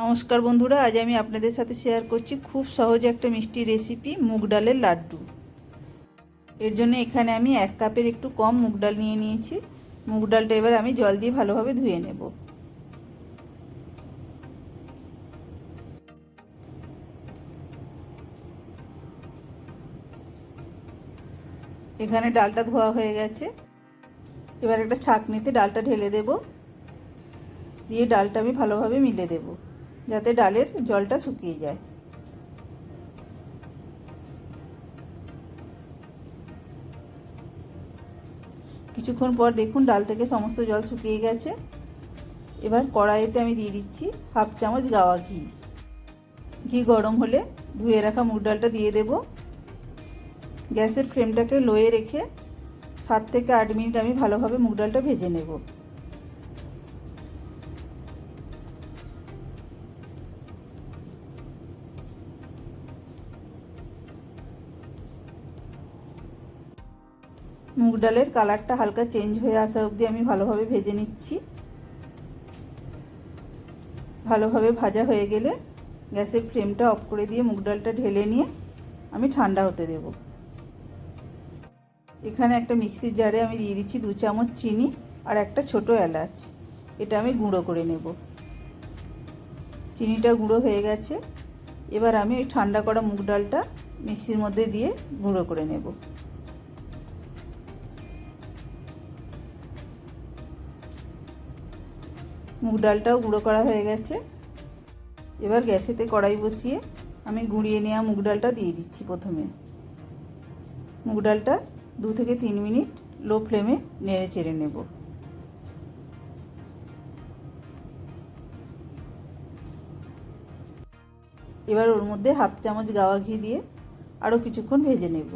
নমস্কার বন্ধুরা, আজ আমি আপনাদের সাথে শেয়ার করছি খুব সহজে একটা মিষ্টি রেসিপি মুগ ডালের লাড্ডু। এর জন্য এখানে আমি এক কাপের একটু কম মুগ ডাল নিয়ে নিয়েছি। মুগ ডালটা এবার আমি জল দিয়ে ভালোভাবে ধুয়ে নেব। এখানে ডালটা ধোয়া হয়ে গেছে। এবার একটা ছাঁকনিতে ডালটা ঢেলে দেব। দিয়ে ডালটা আমি ভালোভাবে মিলে দেব। যাতে ডালের জলটা শুকিয়ে যায়। কিছুক্ষণ পর দেখুন ডাল থেকে সমস্ত জল শুকিয়ে গেছে। এবার কড়াইতে আমি দিয়ে দিচ্ছি হাফ চামচ গাওয়া ঘি। ঘি গরম হলে ধুয়ে রাখা মুগ ডালটা দিয়ে দেব। গ্যাসের ফ্লেমটাকে লোয়ে রেখে সাত থেকে আট মিনিট আমি ভালোভাবে মুগ ডালটা ভেজে নেব। মুগ ডালের কালারটা হালকা চেঞ্জ হয়ে আসা অবধি আমি ভালোভাবে ভেজে নিচ্ছি। ভালোভাবে ভাজা হয়ে গেলে গ্যাসের ফ্লেমটা অফ করে দিয়ে মুগ ডালটা ঢেলে নিয়ে আমি ঠান্ডা হতে দেব। এখানে একটা মিক্সির জারে আমি দিয়ে দিচ্ছি দু চামচ চিনি আর একটা ছোট এলাচ। এটা আমি গুঁড়ো করে নেব। চিনিটা গুঁড়ো হয়ে গেছে। এবার আমি ওই ঠান্ডা করা মুগ ডালটা মিক্সির মধ্যে দিয়ে গুঁড়ো করে নেব। মুগ ডালটাও গুঁড়ো করা হয়ে গেছে। এবার গ্যাসেতে কড়াই বসিয়ে আমি গুঁড়িয়ে নেওয়া মুগ ডালটা দিয়ে দিচ্ছি প্রথমে। মুগ ডালটা দু থেকে তিন মিনিট লো ফ্লেমে নেড়ে চেড়ে নেব। এবার ওর মধ্যে হাফ চামচ গাওয়া ঘি দিয়ে আরও কিছুক্ষণ ভেজে নেব।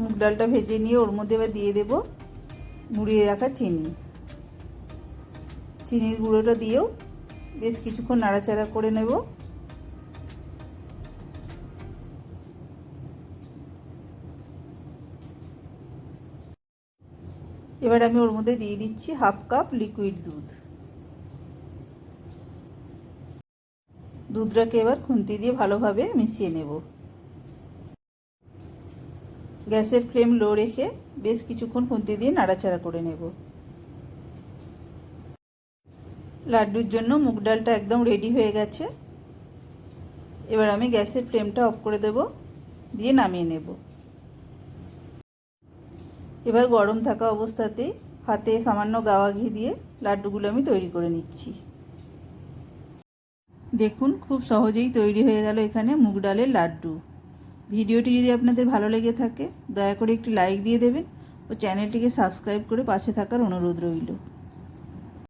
মুগ ডালটা ভেজে নিয়ে ওর মধ্যে এবার দিয়ে দেব গুঁড়িয়ে রাখা চিনি। চিনির গুঁড়োটা দিয়েও বেশ কিছুক্ষণ নাড়াচাড়া করে নেব। এবার আমি ওর মধ্যে দিয়ে দিচ্ছি হাফ কাপ লিকুইড দুধ। দুধটাকে এবার খুন্তি দিয়ে ভালোভাবে মিশিয়ে নেব। গ্যাসের ফ্লেম লো রেখে বেশ কিছুক্ষণ খুন্তি দিয়ে নাড়াচাড়া করে নেব। লাড্ডুর জন্য মুগ ডালটা একদম রেডি হয়ে গেছে। এবার আমি গ্যাসের ফ্লেমটা অফ করে দেব, দিয়ে নামিয়ে নেব। এবার গরম থাকা অবস্থাতেই হাতে সামান্য গাওয়া ঘি দিয়ে লাড্ডুগুলো আমি তৈরি করে নিচ্ছি। দেখুন, খুব সহজেই তৈরি হয়ে গেল এখানে মুগ ডালের লাড্ডু। ভিডিওটি যদি আপনাদের ভালো লেগে থাকে, দয়া করে একটি লাইক দিয়ে দেবেন ও চ্যানেলটিকে সাবস্ক্রাইব করে পাশে থাকার অনুরোধ রইল।